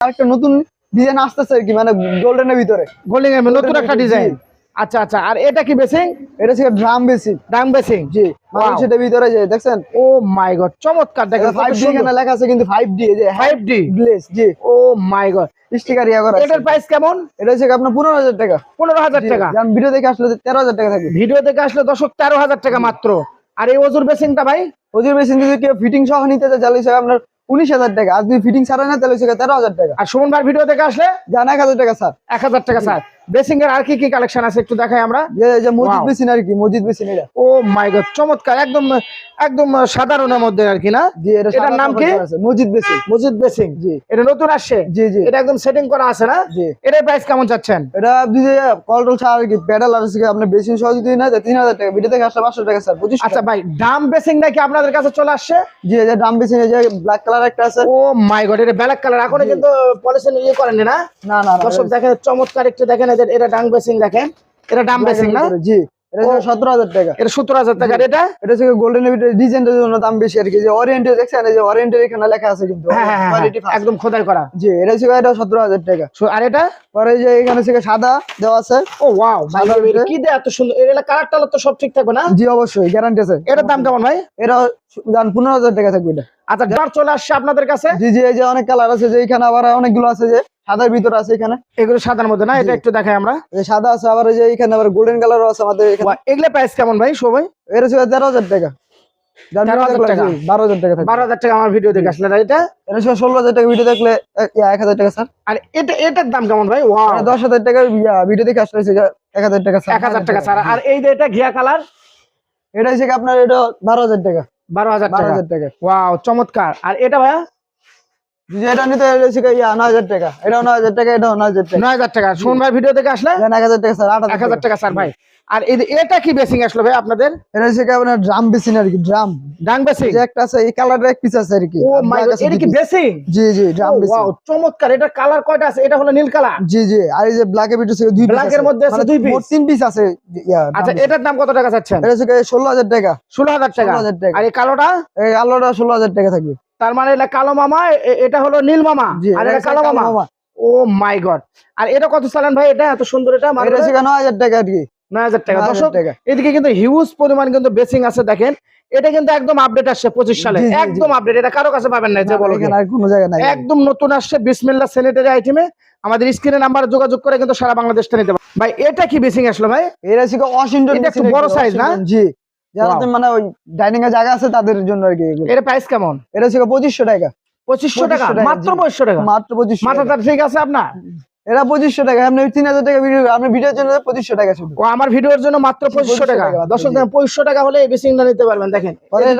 আরেকটা নতুন ডিজাইন আসতেছে আর কি মানে গোল্ডেনের ভিতরে। গোল্ডিং এর নতুন একটা ডিজাইন আচ্ছা আচ্ছা আর এটা কি বেসিং? এটা হচ্ছে ড্রাম বেসিক ডাং বেসিং? জি মানে সেটার ভিতরে যে দেখছেন? ও মাই গড চমৎকার দেখেন ফাইভ ডি এখানে লেখা আছে কিন্তু ডি যে গ্লেস জি। ও মাই গড। স্টিকার ইয়া করা এটার প্রাইস কেমন? এটা হচ্ছে আপনার পনেরো হাজার টাকা। পনেরো হাজার টাকা? যেমন ভিডিও দেখে আসলে তেরো হাজার টাকা থাকবে ভিডিও দেখে আসলে তেরো হাজার টাকা মাত্র। আর এই ওজুর বেসিংটা ভাই? ওজুর মেশিন যদি কেউ ফিটিং সহ নিতে চায় তাহলে আপনার উনিশ হাজার টাকা। আর যদি ফিটিং ছাড়া না তাহলে তেরো হাজার টাকা। আর সুমন ভাই ভিডিও দেখে আসলে? জানা এক হাজার টাকা স্যার। এক হাজার টাকা স্যার। বেসিং এর আর কি কি কালেকশন আছে একটু দেখাই আমরা? যে মসজিদ. মেশিন আর কি মসজিদ এটা। ও মাই গড চমৎকার একদম একদম সাধারণের মধ্যে আর কি না? এটার নাম কি? মসজিদ মেশিন মসজিদ বেসিং জি। এটা নতুন আসছে? জি জি। এটা একদম সেটিং করা আছে না? জি। এটার প্রাইস কেমন চাচ্ছেন? এটা আপনি যে কল টল ছাড়া আর কি প্যাডেল আর হচ্ছে আপনার বেশি সহ যদি না তিন হাজার টাকা ভিডিও থেকে আসলে টাকা স্যার পঁচিশ আচ্ছা ভাই ডাম বেসিং নাকি আপনাদের কাছে চলে আসছে? জি যে ড্রাম মেশিন এই যে ব্ল্যাক কালার একটা আছে। ও মাই গড এটা ব্ল্যাক কালার এখনও কিন্তু পলিসিন ইয়ে করেননি না? না না না দর্শক দেখেন চমৎকার একটু দেখেন এদের এটা ডাং বেসিং দেখেন। এটা ডাম বেসিং না? জি। সতেরো হাজার টাকা। এটা সত্তর হাজার টাকা আর এটা? এটা হচ্ছে গোল্ডেন ডিজাইনটার জন্য দাম বেশি আর কি। যে ওরিয়েন্টের দেখছেন? যে ওরিয়েন্টের এখানে লেখা আছে কিন্তু। হ্যাঁ হ্যাঁ, হ্যাঁ কোয়ালিটি একদম খোদাই করা। জি এটা হচ্ছে এটা সতেরো হাজার টাকা। আর এটা? পরে যে এখানে হচ্ছে সাদা দেওয়া আছে। ও ওয়াও কি দেয়? এত সুন্দর এটা কালার টালার তো সব ঠিক থাকবে না? জি অবশ্যই গ্যারান্টি আছে। এটার দাম কেমন ভাই? এটা পনেরো হাজার টাকা থাকবে এটা। আচ্ছা ডার চলে আসছে আপনাদের কাছে? জি জি এই যে অনেক কালার আছে যে এখানে আবার অনেকগুলো আছে যে। সাদার ভিতরে আছে এখানে। এগুলো সাদার মধ্যে না? এটা একটু দেখাই আমরা। যে সাদা আছে আবার যে এখানে আবার গোল্ডেন কালারও আছে আমাদের এগুলো প্রাইস কেমন ভাই সবাই? এটা হচ্ছে তেরো হাজার টাকা। 13,000 টাকা? বারো হাজার টাকা বারো হাজার টাকা আমার ভিডিও দেখে আসলে এটা এটা ষোলো হাজার টাকা ভিডিও দেখলে এক হাজার টাকা স্যার। আর এটা এটার দাম কেমন ভাই? ওয়াও দশ হাজার টাকা ভিডিও দেখে আসলে এক হাজার টাকা এক হাজার টাকা আর এই যে এটা ঘিয়া কালার? এটা হচ্ছে আপনার এটা বারো হাজার টাকা। বারো হাজার বারো হাজার টাকা। ওয়াও চমৎকার। আর এটা ভাইয়া? নিতে ইয়া, নয় হাজার টাকা। এটাও নয় হাজার টাকা এটাও নয় হাজার টাকা। নয় হাজার টাকা। সুমন ভাই ভিডিও দেখে আসলে? এক হাজার টাকা স্যার এক হাজার টাকা। স্যার ভাই। আর এটা কি বেসিং আসলো ভাই আপনাদের? এটা হচ্ছে আপনার ড্রাম আর কি ড্রাম ডাং বেসিং যে একটা আছে এই কালারের এক পিস আছে আর কি। ও মাই গড এটা কি বেসিং জি জি ড্রাম ওয়াও চমৎকার। এটা কালার কয়টা আছে? এটা হলো নীল কালার জি জি আর এই যে ব্ল্যাক এর ভিতরে দুই পিস Black এর মধ্যে আছে দুই piece? তিন পিস আছে আচ্ছা এটার দাম কত টাকা চাচ্ছেন? এটা হচ্ছে কি ষোলো হাজার টাকা। ষোলো হাজার টাকা। 16,000 টাকা। আর এই কালোটা এই আলোটা ষোলো হাজার টাকা থাকবে। তার মানে এটা কালো মামা এটা হলো নীল মামা আর এটা এটা কালো মামা। ও মাই গড। আর এটা কত চালান ভাই? এটা এত সুন্দর এটা এটা হচ্ছে কি নয় হাজার টাকা আর কি। নয় হাজার টাকা। দর্শক টাকা। এদিকে কিন্তু হিউজ পরিমাণ কিন্তু বেসিং আছে দেখেন। এটা কিন্তু একদম আপডেট আসছে পঁচিশ সালে। একদম আপডেট এটা কারও কাছে পাবেন না যে বলো এখানে কোনো জায়গায় নাই। একদম নতুন আসছে বিসমিল্লা স্যানিটারি আইটেমে আমাদের স্ক্রিনে নাম্বার যোগাযোগ করে কিন্তু সারা বাংলাদেশটা নিতে পারবে ভাই এটা কি বেসিং আসলো ভাই? এটা এটা একটু বড় সাইজ না? জি। যারা মানে ওই ডাইনিং এর জায়গা আছে তাদের জন্য আর কি এর প্রাইস কেমন? এটা হচ্ছে পঁচিশশো টাকা। পঁচিশশো টাকা? 2500 টাকা, মাত্র। পঁচিশশো টাকা? মাত্র পঁচিশশো মাথাটা ঠিক আছে আপনার? এটা পঁচিশশো টাকা আপনি তিন হাজার টাকা ভিডিও আপনি ভিডিওর জন্য পঁচিশশো টাকা শুধু ও আমার ভিডিওর জন্য মাত্র পঁচিশশো 2500 টাকা। দর্শক পঁচিশশো টাকা হলে এই বেসিংটা নিতে পারবেন দেখেন।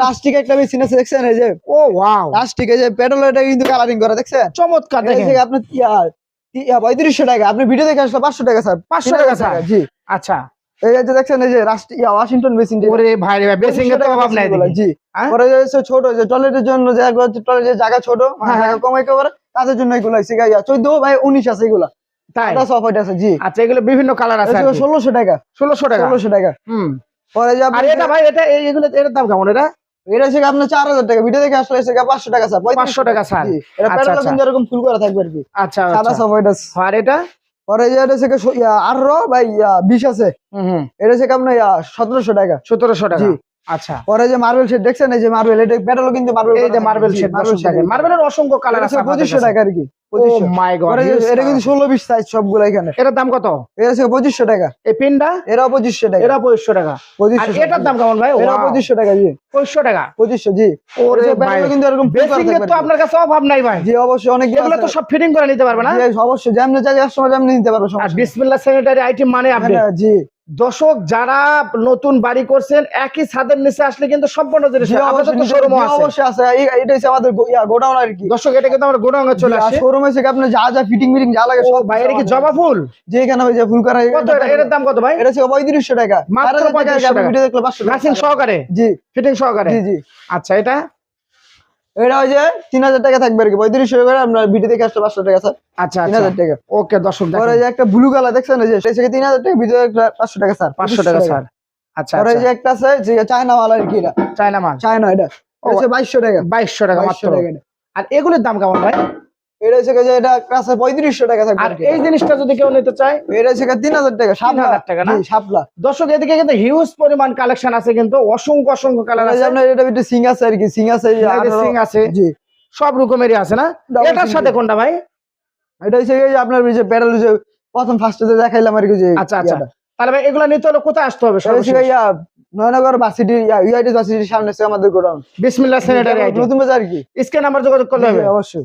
রাস্টিক একটা আছে দেখছেন? এই যে ও ওয়াও রাস্টিক এই যে পেট্রোল এটা কিন্তু কালারিং করা দেখছেন? চমৎকার দেখেন। আপনার পঁয়ত্রিশশো টাকা। আপনি ভিডিও দেখে আসলে পাঁচশো টাকা স্যার। 500 টাকা, স্যার। জি। আচ্ছা। এই যে দেখছেন এই যে ওয়াশিংটন মেশিন ওরে ভাই ভাই বেসিং এর তো অভাব নাই জি। হ্যাঁ? পরে যে ছোট যে টয়লেটের জন্য যে একবার টয়লেটের জায়গা ছোট মানে হ্যাঁ, জায়গা করে তাদের জন্য এগুলো বাই উনিশ আছে এগুলো। তাই? এটা সফট আছে জি। আচ্ছা এগুলো বিভিন্ন কালার আছে ষোলোশো টাকা। ষোলোশো টাকা? ষোলোশো টাকা। হুম। পরে যে আর আপনার এটা ভাই এটা এই- এগুলো দাম কেমন এটা? এটা হচ্ছে আপনার চার হাজার টাকা। ভিডিও দেখে আসলে হচ্ছে পাঁচশো টাকা স্যার। 500 টাকা স্যার। এটা আচ্ছা, আচ্ছা। এরকম ফুল করা থাকবে আর কি। আচ্ছা সাদা আচ্ছা। সফট আছে। আর এটা? পরে যে এটা থেকে আঠারো বা বিশ আছে। এটা হচ্ছে কি আপনার সতেরোশো টাকা। সতেরোশো টাকা। আচ্ছা। পরে যে মার্বেল সেট দেখছেন এই যে মার্বেল এটা কিন্তু মার্বেল মার্বেল শেড মার্বেলের অসংখ্য কালার আছে পঁচিশশো টাকা আর কি। মাই গড এটা কিন্তু ষোলো বিশ সাইজ সবগুলো এখানে। এটার দাম কত? এটা টাকা। এই পিনটা? এরাও পঁচিশশো টাকা। পঁচিশশো টাকা। আর এটার দাম কেমন ভাই? টাকা জি। টাকা? জি। ওরে ভাই কিন্তু এরকম full বেসিং এর তো আপনার কাছে অভাব নাই ভাই। জি অবশ্যই অনেক এগুলো তো সব ফিটিং করে নিতে পারবে না? জি, অবশ্যই যেমনি চাই যেমনি নিতে পারবে আর স্যানিটারি আইটেম মানে আপনি হ্যাঁ, জি। দর্শক যারা নতুন বাড়ি করছেন একই ছাদের নিচে আসলে কিন্তু সম্পূর্ণ জিনিস অবশ্যই আছে। এটা হচ্ছে আমাদের গোডাউন আর কি। দর্শক এটা কিন্তু আমরা গোডাউনে চলে আসে। শোরুম যা যা ফিটিং মিটিং যা লাগে সব ভাই এটা কি জবা ফুল? যে এখানে ওই যে ফুল করা কত এটা- এটার দাম কত ভাই? এটা হচ্ছে পঁয়ত্রিশশো টাকা। মাত্র চার হাজার টাকা 3500 টাকা। ভিডিও দেখলে পাঁচশো টাকা। নাসিং সহকারে? জি। ফিটিং সহকারে? জি জি। আচ্ছা এটা? এটা ওই যে তিন হাজার টাকা থাকবে আর কি। পঁয়ত্রিশশো করে আপনার ভিডিও দেখে আসলে পাঁচশো টাকা স্যার। আচ্ছা তিন আচ্ছা। হাজার টাকা। ওকে দর্শক পরে যে একটা ব্লু কালার দেখছেন যে সেই থেকে তিন হাজার টাকা ভিডিও পাঁচশো টাকা স্যার। পাঁচশো টাকা স্যার। আচ্ছা পরে এই যে একটা আছে যে চায়না মাল আর কি এটা। চায়না মাল। চায়না এটা। বাইশশো টাকা। বাইশশো টাকা মাত্র। আর এগুলোর দাম কেমন ভাই? এটা হচ্ছে যে এটা কাছে পঁয়ত্রিশশো টাকা থাকবে আর এই জিনিসটা যদি কেউ নিতে চায় এটা হচ্ছে টাকা সাপলা 3000 টাকা না? জি, দর্শক এদিকে কিন্তু হিউজ পরিমাণ কালেকশন আছে কিন্তু অসংখ্য অসংখ্য কালার এটা আছে। আপনার এটা ভিতরে সিং আছে আর কি সিং আছে এই যে আঠারো- সিং আছে জি। সব রকমেরই আছে না? এটার সাথে কোনটা ভাই? এটা হচ্ছে যে আপনার ওই যে প্যাডেল যে প্রথম ফার্স্টে দেখাইলাম আর কি যে আচ্ছা আচ্ছা। তাহলে ভাই এগুলা নিতে হলে কোথায় আসতে হবে সর্বশেষ? নয়নগর বাসিটি ইউআইটি বাসিটির সামনে আছে আমাদের গোডাউন। বিসমিল্লাহ স্যানিটারি নতুন বাজার কি? স্ক্রিন নাম্বার যোগাযোগ করলে হবে। অবশ্যই।